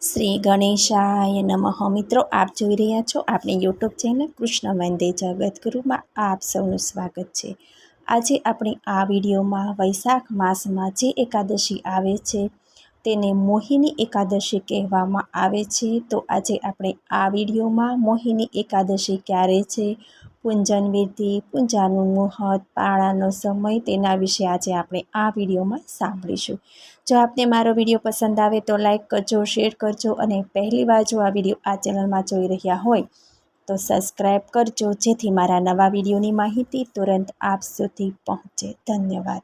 શ્રી ગણેશાય નમઃ. મિત્રો, આપ જોઈ રહ્યા છો આપણી યુટ્યુબ ચેનલ કૃષ્ણ વંદે જગતગુરુમાં આપ સૌનું સ્વાગત છે. આજે આપણે આ વિડીયોમાં વૈશાખ માસમાં જે એકાદશી આવે છે, તેને મોહિની એકાદશી કહેવામાં આવે છે. તો આજે આપણે આ વિડીયોમાં મોહિની એકાદશી ક્યારે છે પૂંજન વિધિ પૂજાનું મુહૂર્ત, પાળાનો સમય તેના વિશે આજે આપણે આ વિડીયોમાં સાંભળીશું. જો આપને મારો વીડિયો પસંદ આવે તો લાઇક કરજો, શેર કરજો અને પહેલી વાર જો આ વીડિયો આ ચેનલમાં જોઈ રહ્યા હોય તો સબસ્ક્રાઈબ કરજો, જેથી મારા નવા વિડીયોની માહિતી તુરંત આપ સુધી પહોંચે. ધન્યવાદ.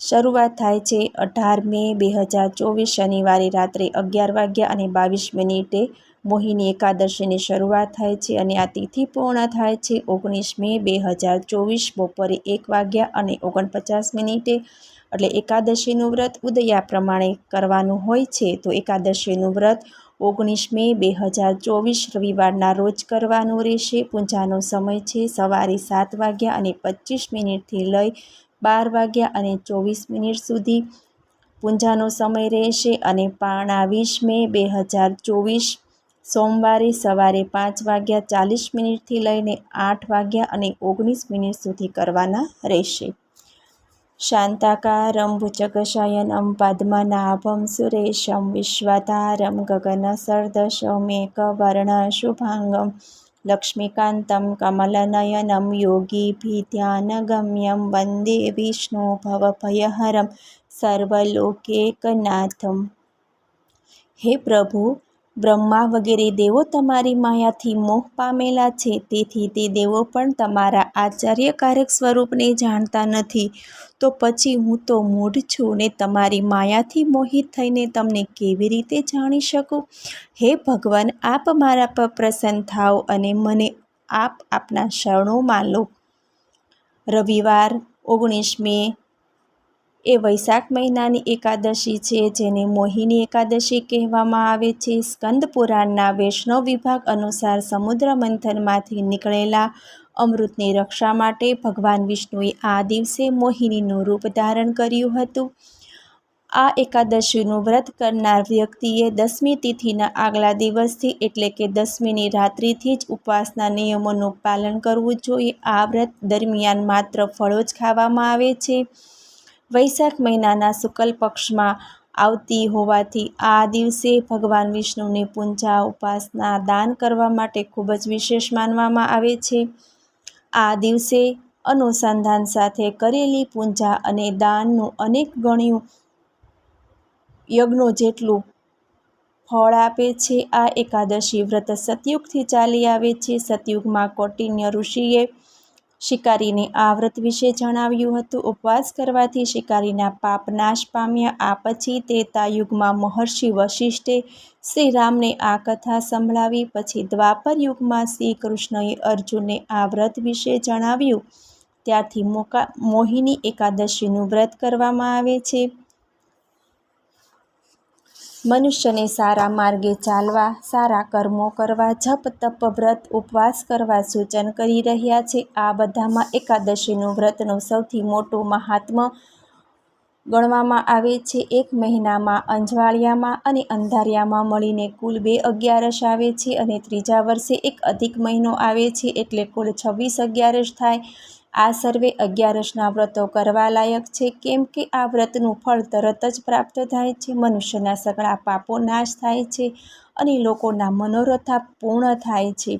શરૂઆત થાય છે અઢાર મે બે હજાર ચોવીસ શનિવારે રાત્રે અગિયાર વાગ્યા અને બાવીસ મિનિટે મોહિની એકાદશીની શરૂઆત થાય છે અને આ તિથિ પૂર્ણ થાય છે. ઓગણીસ મે બે હજાર ચોવીસ બપોરે એક વાગ્યા અને ઓગણપચાસ મિનિટે, એટલે એકાદશીનું વ્રત ઉદયા પ્રમાણે કરવાનું હોય છે. તો એકાદશીનું વ્રત ઓગણીસ મે બે હજાર ચોવીસ રવિવારના રોજ કરવાનું રહેશે. પૂજાનો સમય છે સવારે સાત વાગ્યા અને પચીસ મિનિટથી લઈ બાર વાગ્યા અને ચોવીસ મિનિટ સુધી પૂજાનો સમય રહેશે. અને પારણા વીસ મે બે હજાર ચોવીસ સોમવારે સવારે પાંચ વાગ્યા ચાલીસ મિનિટથી લઈને આઠ વાગ્યા અને ઓગણીસ મિનિટ સુધી કરવાના રહેશે. શાંતાકારમ ભુજગશયનમ પદ્મનાભમ સુરેશમ વિશ્વધારમ વર્ણ શુભાંગમ લક્ષ્મીકાંતમ કમલનયનમ યોગીભિધ્યાનગમ્યમ વંદે વિષ્ણુ ભવભયહરમ સર્વલોકેકનાથમ. હે પ્રભુ બ્રહ્મા વગેરે દેવો તમારી માયાથી મોહ પામેલા છે. તેથી તે દેવો પણ તમારા આચાર્યકારક સ્વરૂપને જાણતા નથી. તો પછી હું તો મૂઢ છું ને તમારી માયાથી મોહિત થઈને તમને કેવી રીતે જાણી શકું? હે ભગવાન, આપ મારા પર પ્રસન્ન થાઓ અને મને આપ આપના શરણોમાં લો. રવિવાર, ઓગણીસ મે એ વૈશાખ મહિનાની એકાદશી છે, જેને મોહિની એકાદશી કહેવામાં આવે છે. સ્કંદ પુરાણના વૈષ્ણવ વિભાગ અનુસાર સમુદ્ર મંથનમાંથી નીકળેલા અમૃતની રક્ષા માટે ભગવાન વિષ્ણુએ આ દિવસે મોહિનીનું રૂપ ધારણ કર્યું હતું. આ એકાદશીનું વ્રત કરનાર વ્યક્તિએ દસમી તિથિના આગલા દિવસથી એટલે કે દસમીની રાત્રિથી જ ઉપવાસના નિયમોનું પાલન કરવું જોઈએ. આ વ્રત દરમિયાન માત્ર ફળો જ ખાવામાં આવે છે. વૈશાખ મહિનાના શુક્લ પક્ષમાં આવતી હોવાથી આ દિવસે ભગવાન વિષ્ણુની પૂજા, ઉપાસના, દાન કરવા માટે ખૂબ જ વિશેષ માનવામાં આવે છે. આ દિવસે અનુસંધાન સાથે કરેલી પૂજા અને દાનનું અનેક ગણ્યું યજ્ઞો જેટલું ફળ આપે છે. આ એકાદશી વ્રત સતયુગથી ચાલી આવે છે. સતયુગમાં કૌટિન્ય ઋષિએ શિકારીને આ વ્રત વિશે જણાવ્યું હતું. ઉપવાસ કરવાથી શિકારીના પાપ નાશ પામ્યા. આ પછી તેતા યુગમાં મહર્ષિ વશિષ્ઠે શ્રી રામને આ કથા સંભળાવી. પછી દ્વાપર યુગમાં શ્રી કૃષ્ણએ અર્જુનને આ વ્રત વિશે જણાવ્યું. ત્યારથી મોકા, મોહિની એકાદશીનું વ્રત કરવામાં આવે છે. મનુષ્યને સારા માર્ગે ચાલવા, સારા કર્મો કરવા, જપ, તપ, વ્રત, ઉપવાસ કરવા સૂચન કરી રહ્યા છે. આ બધામાં એકાદશીનું વ્રતનું સૌથી મોટું મહાત્મ્ય ગણવામાં આવે છે. એક મહિનામાં અંજવાળિયામાં અને અંધારિયામાં મળીને કુલ બે અગિયારસ આવે છે અને ત્રીજા વર્ષે એક અધિક મહિનો આવે છે એટલે કુલ છવ્વીસ અગિયારસ થાય. આ સર્વે અગિયારસના વ્રતો કરવા લાયક છે. કેમ કે આ વ્રતનું ફળ તરત જ પ્રાપ્ત થાય છે. મનુષ્યના સગળા પાપો નાશ થાય છે અને લોકોના મનોરથા પૂર્ણ થાય છે.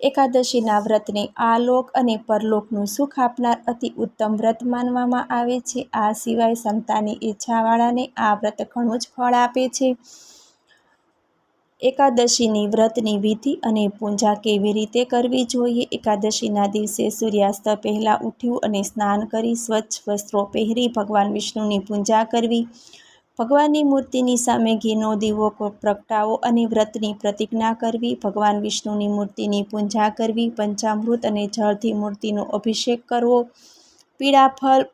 એકાદશીના વ્રતને આ લોક અને પરલોકનું સુખ આપનાર અતિ ઉત્તમ વ્રત માનવામાં આવે છે. આ સિવાય સંતાનની ઈચ્છાવાળાને આ વ્રત ઘણું જ ફળ આપે છે. એકાદશીની વ્રતની વિધિ અને પૂજા કેવી રીતે કરવી જોઈએ? એકાદશીના દિવસે સૂર્યાસ્ત પહેલાં ઉઠ્યું અને સ્નાન કરી સ્વચ્છ વસ્ત્રો પહેરી ભગવાન વિષ્ણુની પૂજા કરવી. ભગવાનની મૂર્તિની સામે ઘીનો દીવો, પ્રગટાવો અને વ્રતની પ્રતિજ્ઞા કરવી. ભગવાન વિષ્ણુની મૂર્તિની પૂજા કરવી. પંચામૃત અને જળથી મૂર્તિનો અભિષેક કરવો. પીળા ફળ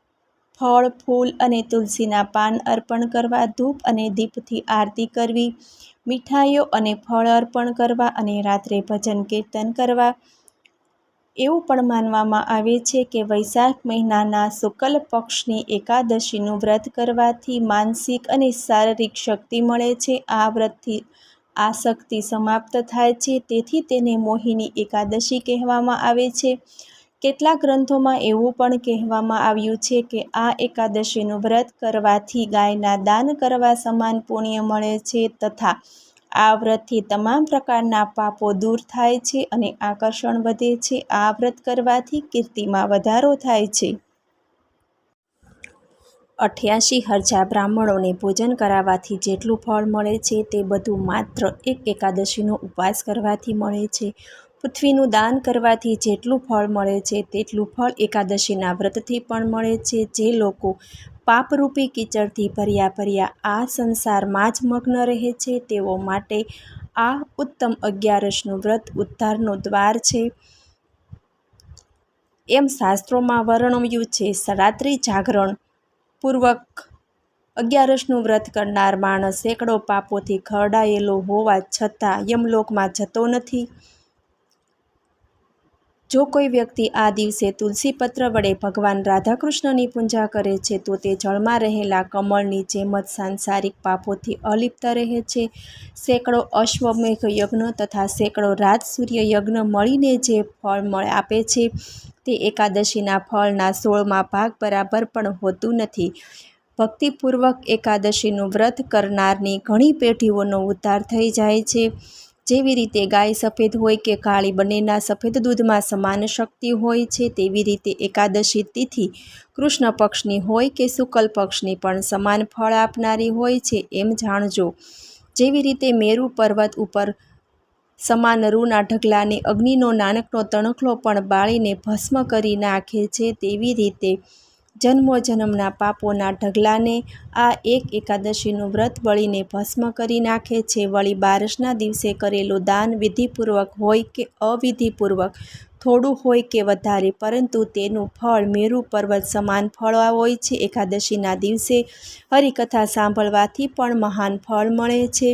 ફળ, ફૂલ અને તુલસીના પાન અર્પણ કરવા. ધૂપ અને દીપથી આરતી કરવી. મીઠાઈઓ અને ફળ અર્પણ કરવા અને રાત્રે ભજન કીર્તન કરવા. એવું પણ માનવામાં આવે છે કે વૈશાખ મહિનાના શુક્લ પક્ષની એકાદશીનું વ્રત કરવાથી માનસિક અને શારીરિક શક્તિ મળે છે. આ વ્રતથી આ શક્તિ સમાપ્ત થાય છે. તેથી તેને મોહિની એકાદશી કહેવામાં આવે છે. કેટલાક ગ્રંથોમાં એવું પણ કહેવામાં આવ્યું છે કે આ એકાદશીનું વ્રત કરવાથી ગાયના દાન કરવા સમાન પુણ્ય મળે છે તથા આ વ્રતથી તમામ પ્રકારના પાપો દૂર થાય છે અને આકર્ષણ વધે છે. આ વ્રત કરવાથી કીર્તિમાં વધારો થાય છે. અઠ્યાસી હજાર બ્રાહ્મણોને ભોજન કરાવવાથી જેટલું ફળ મળે છે તે બધું માત્ર એક એકાદશીનો ઉપવાસ કરવાથી મળે છે. પૃથ્વીનું દાન કરવાથી જેટલું ફળ મળે છે તેટલું ફળ એકાદશીના વ્રતથી પણ મળે છે, જે લોકો પાપરૂપી કીચડથી ભર્યા ભર્યા આ સંસારમાં જ મગ્ન રહે છે. તેઓ માટે આ ઉત્તમ અગિયારસનું વ્રત ઉદ્ધારનો દ્વાર છે. એમ શાસ્ત્રોમાં વર્ણવ્યું છે રાત્રિ જાગરણ પૂર્વક અગિયારસનું વ્રત કરનાર માણસ સેંકડો પાપોથી ખરડાયેલો હોવા છતાં યમલોકમાં જતો નથી. જો કોઈ વ્યક્તિ આ દિવસે તુલસી પત્ર વડે ભગવાન રાધાકૃષ્ણની પૂજા કરે છે, તો તે જળમાં રહેલા કમળની જેમ જ સાંસારિક પાપોથી અલિપ્ત રહે છે. સેંકડો અશ્વમેઘ યજ્ઞ તથા સેંકડો રાજસૂર્ય યજ્ઞ મળીને જે ફળ આપે છે, તે એકાદશીના ફળના સોળમાં ભાગ બરાબર પણ હોતું નથી. ભક્તિપૂર્વક એકાદશીનું વ્રત કરનારની ઘણી પેઢીઓનો ઉદ્ધાર થઈ જાય છે. જેવી રીતે ગાય સફેદ હોય કે કાળી બંનેના સફેદ દૂધમાં સમાન શક્તિ હોય છે, તેવી રીતે એકાદશી તિથિ કૃષ્ણ પક્ષની હોય કે શુકલ પક્ષની પણ સમાન ફળ આપનારી હોય છે, એમ જાણજો. જેવી રીતે મેરુ પર્વત ઉપર સમાન રૂના ઢગલાને અગ્નિનો નાનકનો તણખલો પણ બાળીને ભસ્મ કરી નાખે છે, તેવી રીતે જન્મો જન્મના પાપોના ઢગલાને આ એક એકાદશીનું વ્રત બળીને ભસ્મ કરી નાખે છે. વળી બારસના દિવસે કરેલું દાન વિધિપૂર્વક હોય કે અવિધિપૂર્વક, થોડું હોય કે વધારે, પરંતુ તેનું ફળ મેરુ પર્વત સમાન ફળવા હોય છે. એકાદશીના દિવસે હરિકથા સાંભળવાથી પણ મહાન ફળ મળે છે.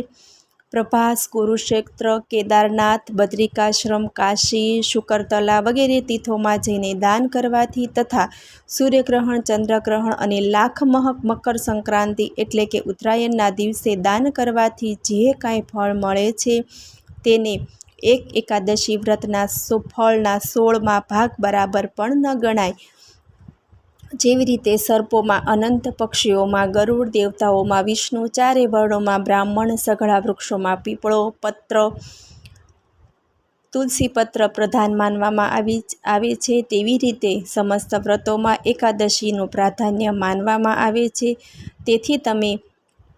પ્રભાસ, કુરુક્ષેત્ર, કેદારનાથ, બદ્રિકાશ્રમ, કાશી, શુકરતલા વગેરે તીર્થોમાં જઈને દાન કરવાથી તથા સૂર્યગ્રહણ, ચંદ્રગ્રહણ અને લાખ મહક મકર સંક્રાંતિ એટલે કે ઉત્તરાયણના દિવસે દાન કરવાથી જે કાંઈ ફળ મળે છે તેને એક એકાદશી વ્રતના ફળના સોળમાં ભાગ બરાબર પણ ન ગણાય. જેવી રીતે સર્પોમાં અનંત પક્ષીઓમાં, ગરુડ દેવતાઓમાં, વિષ્ણુ ચારે વર્ણોમાં, બ્રાહ્મણ સઘળા વૃક્ષોમાં, પીપળો, પત્ર, તુલસી પત્ર પ્રધાન માનવામાં આવી આવે છે. તેવી રીતે સમસ્ત વ્રતોમાં એકાદશીનું પ્રાધાન્ય માનવામાં આવે છે. તેથી તમે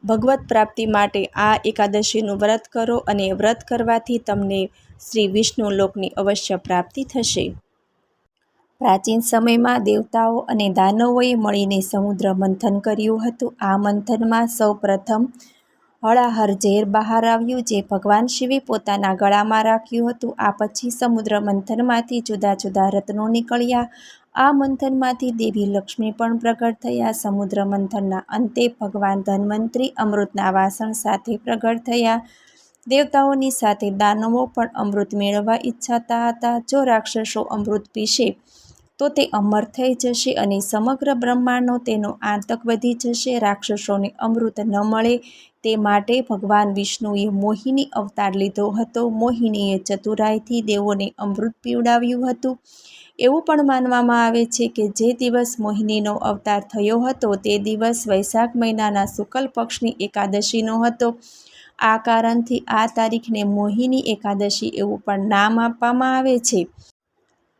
ભગવત પ્રાપ્તિ માટે આ એકાદશીનું વ્રત કરો અને વ્રત કરવાથી તમને શ્રી વિષ્ણુ લોકની અવશ્ય પ્રાપ્તિ થશે. પ્રાચીન સમયમાં દેવતાઓ અને દાનવોએ મળીને સમુદ્ર મંથન કર્યું હતું. આ મંથનમાં સૌ પ્રથમ હળાહર ઝેર બહાર આવ્યું, જે ભગવાન શિવે પોતાના ગળામાં રાખ્યું હતું. આ પછી સમુદ્ર મંથનમાંથી જુદા જુદા રત્નો નીકળ્યા. આ મંથનમાંથી દેવી લક્ષ્મી પણ પ્રગટ થયા. સમુદ્ર મંથનના અંતે ભગવાન ધન્વંતરી અમૃતના વાસણ સાથે પ્રગટ થયા. દેવતાઓની સાથે દાનવો પણ અમૃત મેળવવા ઈચ્છાતા હતા. જો રાક્ષસો અમૃત પીશે તો તે અમર થઈ જશે અને સમગ્ર બ્રહ્માંડનો તેનો આતંક વધી જશે. રાક્ષસોને અમૃત ન મળે તે માટે ભગવાન વિષ્ણુએ મોહિની અવતાર લીધો હતો. મોહિનીએ ચતુરાઈથી દેવોને અમૃત પીવડાવ્યું હતું. એવું પણ માનવામાં આવે છે કે જે દિવસ મોહિનીનો અવતાર થયો હતો તે દિવસ વૈશાખ મહિનાના શુક્લ પક્ષની એકાદશીનો હતો. આ કારણથી આ તારીખને મોહિની એકાદશી એવું પણ નામ આપવામાં આવે છે.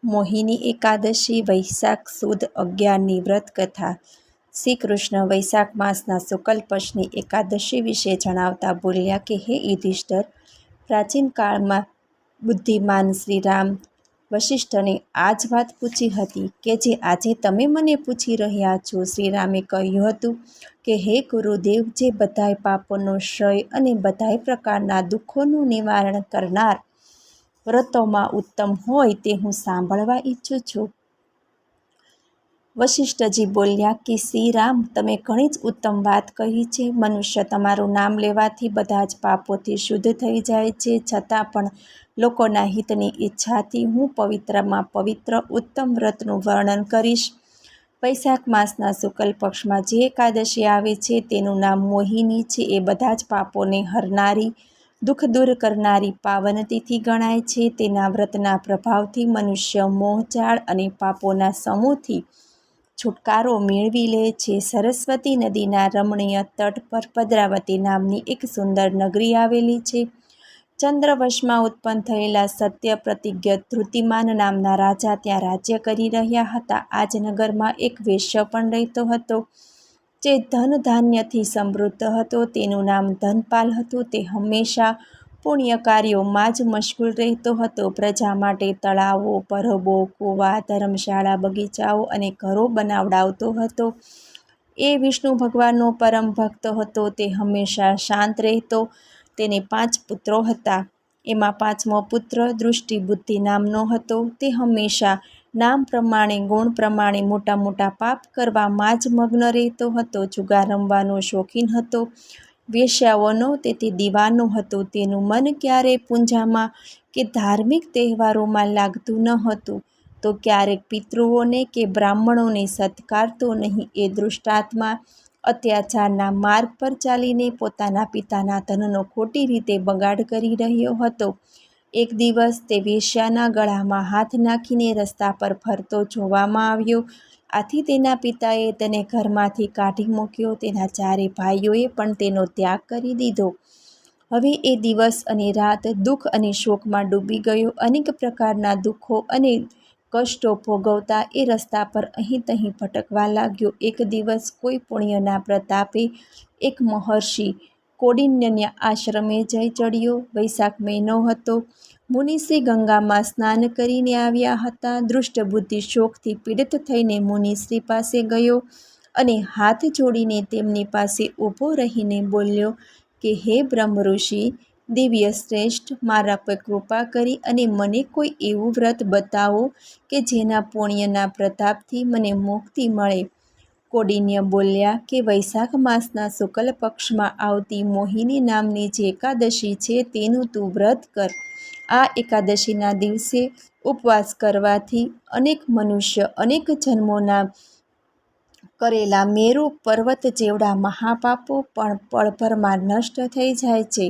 મોહિની એકાદશી, વૈશાખ સુદ અગિયારની વ્રત કથા. શ્રી કૃષ્ણ વૈશાખ માસના શુકલ પક્ષની એકાદશી વિશે જણાવતા બોલ્યા કે, હે યુધિષ્ઠર, પ્રાચીન કાળમાં બુદ્ધિમાન શ્રી રામ વશિષ્ઠને આ જ વાત પૂછી હતી કે જે આજે તમે મને પૂછી રહ્યા છો. શ્રીરામે કહ્યું હતું કે, હે ગુરુદેવ, જે બધાય પાપોનો શ્રય અને બધાય પ્રકારના દુઃખોનું નિવારણ કરનાર વ્રતોમાં ઉત્તમ હોય તે હું સાંભળવા ઈચ્છું છું. વશિષ્ઠજી બોલ્યા કે શ્રી રામ તમે ઘણી જ ઉત્તમ વાત કહી છે. મનુષ્ય તમારું નામ લેવાથી બધા જ પાપોથી શુદ્ધ થઈ જાય છે. છતાં પણ લોકોના હિતની ઈચ્છાથી હું પવિત્રમાં પવિત્ર ઉત્તમ વ્રતનું વર્ણન કરીશ. વૈશાખ માસના શુક્લ પક્ષમાં જે એકાદશી આવે છે તેનું નામ મોહિની છે. એ બધા જ પાપોને હરનારી દુઃખ દૂર કરનારી પાવન તિથિ ગણાય છે. તેના વ્રતના પ્રભાવથી મનુષ્ય મોહજાળ અને પાપોના સમૂહથી છુટકારો મેળવી લે છે. સરસ્વતી નદીના રમણીય તટ પર પદ્રાવતી નામની એક સુંદર નગરી આવેલી છે. ચંદ્રવશમાં ઉત્પન્ન થયેલા સત્ય પ્રતિજ્ઞ ધૃતિમાન નામના રાજા ત્યાં રાજ્ય કરી રહ્યા હતા. આ જ નગરમાં એક વેશ્ય પણ રહેતો હતો. જે ધન ધાન્યથી સમૃદ્ધ હતો, તેનું નામ ધનપાલ હતું. તે હંમેશા પુણ્ય કાર્યોમાં જ મશગુલ રહેતો હતો. પ્રજા માટે તળાવો, પરબો, કૂવા, ધર્મશાળા, બગીચાઓ અને ઘરો બનાવડાવતો હતો. એ વિષ્ણુ ભગવાનનો પરમ ભક્ત હતો. તે હંમેશા શાંત રહેતો. તેને પાંચ પુત્રો હતા. એમાં પાંચમો પુત્ર દૃષ્ટિ બુદ્ધિ નામનો હતો. તે હંમેશા નામ પ્રમાણે, ગુણ પ્રમાણે મોટા મોટા પાપ કરવામાં જ મગ્ન રહેતો હતો, જુગાર રમવાનો શોખીન હતો વેશ્યાઓનો તેથી દીવાનો હતો. તેનું મન ક્યારેય પૂંજામાં કે ધાર્મિક તહેવારોમાં લાગતું ન હતું. તો ક્યારેક પિતૃઓને કે બ્રાહ્મણોને સત્કારતો નહીં. એ દૃષ્ટાત્મા અત્યાચારના માર્ગ પર ચાલીને પોતાના પિતાના ધનનો ખોટી રીતે બગાડ કરી રહ્યો હતો. એક દિવસ તે વેશ્યાના ગળામાં હાથ નાખીને રસ્તા પર ફરતો જોવામાં આવ્યો. આથી તેના પિતાએ તેને ઘરમાંથી કાઢી મૂક્યો. તેના ચારે ભાઈઓએ પણ તેનો ત્યાગ કરી દીધો. હવે એ દિવસ અને રાત દુઃખ અને શોકમાં ડૂબી ગયો. અનેક પ્રકારના દુઃખો અને કષ્ટો ભોગવતા એ રસ્તા પર અહીં તહીં ભટકવા લાગ્યો. એક દિવસ કોઈ પુણ્યના પ્રતાપે એક મહર્ષિ કોડિન્યના આશ્રમે જઈ ચડ્યો. વૈશાખ મહિનો હતો. મુનિશ્રી ગંગામાં સ્નાન કરીને આવ્યા હતા. દૃષ્ટ બુદ્ધિ શોકથી પીડિત થઈને મુનિશ્રી પાસે ગયો અને હાથ જોડીને તેમની પાસે ઊભો રહીને બોલ્યો કે, હે બ્રહ્મ ઋષિ, દિવ્ય શ્રેષ્ઠ, મારા પર કૃપા કરી અને મને કોઈ એવું વ્રત બતાવો કે જેના પુણ્યના પ્રતાપથી મને મુક્તિ મળે. કોડિન્ય બોલ્યા કે વૈશાખ માસના શુક્લ પક્ષમાં આવતી મોહિની નામની જે એકાદશી છે તેનું તું વ્રત કર. આ એકાદશીના દિવસે ઉપવાસ કરવાથી અનેક મનુષ્ય, અનેક જન્મોના કરેલા મેરુ પર્વત જેવડા મહાપાપો પણ પળભરમાં નષ્ટ થઈ જાય છે.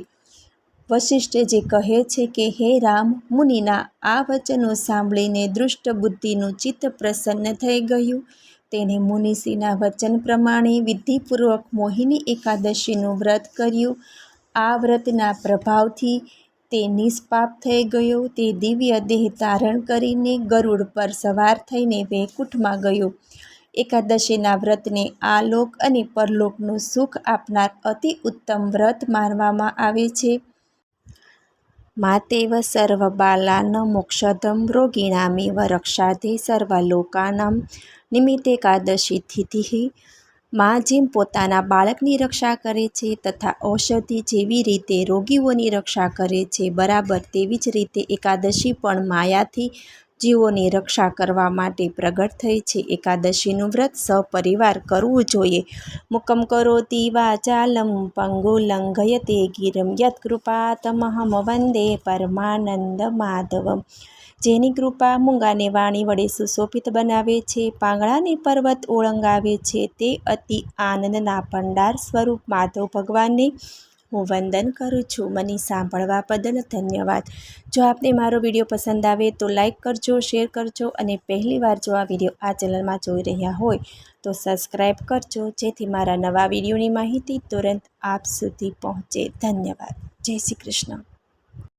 વશિષ્ઠજી કહે છે કે, હે રામ, મુનિના આ વચનો સાંભળીને દુષ્ટ બુદ્ધિનું ચિત્ત પ્રસન્ન થઈ ગયું. તેને મુનિષીના વચન પ્રમાણે વિધિપૂર્વક મોહિની એકાદશીનું વ્રત કર્યું. આ વ્રતના પ્રભાવથી તે નિષ્પાપ થઈ ગયો. તે દિવ્ય દેહ ધારણ કરીને ગરુડ પર સવાર થઈને વૈકુંઠમાં ગયો. એકાદશીના વ્રતને આ લોક અને પરલોકનું સુખ આપનાર અતિ ઉત્તમ વ્રત માનવામાં આવે છે. માતેવ સર્વબાલાન મોક્ષદમ રોગીણામેવ રક્ષાધે સર્વલોકાનામ નિમિત્તેકાદશી તિથિ માં જેમ પોતાના બાળકની રક્ષા કરે છે તથા ઔષધિ જેવી રીતે રોગીઓની રક્ષા કરે છે, બરાબર તેવી જ રીતે એકાદશી પણ માયાથી જીવોની રક્ષા કરવા માટે પ્રગટ થઈ છે. એકાદશીનું વ્રત સપરિવાર કરવું જોઈએ. મુકમ કરોતિ વાચાલમ પંગુ લંઘયતે ગિરમ, યત્કૃપાતમહમ વંદે પરમાનંદ માધવમ. જેની કૃપા મૂંગાને વાણી વડે સુશોભિત બનાવે છે, પાંગળાને પર્વત ઓળંગાવે છે, તે અતિ આનંદના ભંડાર સ્વરૂપ માધવ ભગવાનને હું વંદન કરું છું. મને સાંભળવા બદલ ધન્યવાદ. જો આપને મારો વીડિયો પસંદ આવે તો લાઈક કરજો, શેર કરજો અને પહેલીવાર જો આ વીડિયો આ ચેનલમાં જોઈ રહ્યા હોય તો સબસ્ક્રાઈબ કરજો. જેથી મારા નવા વિડીયોની માહિતી તુરંત આપ સુધી પહોંચે. ધન્યવાદ. જય શ્રી કૃષ્ણ.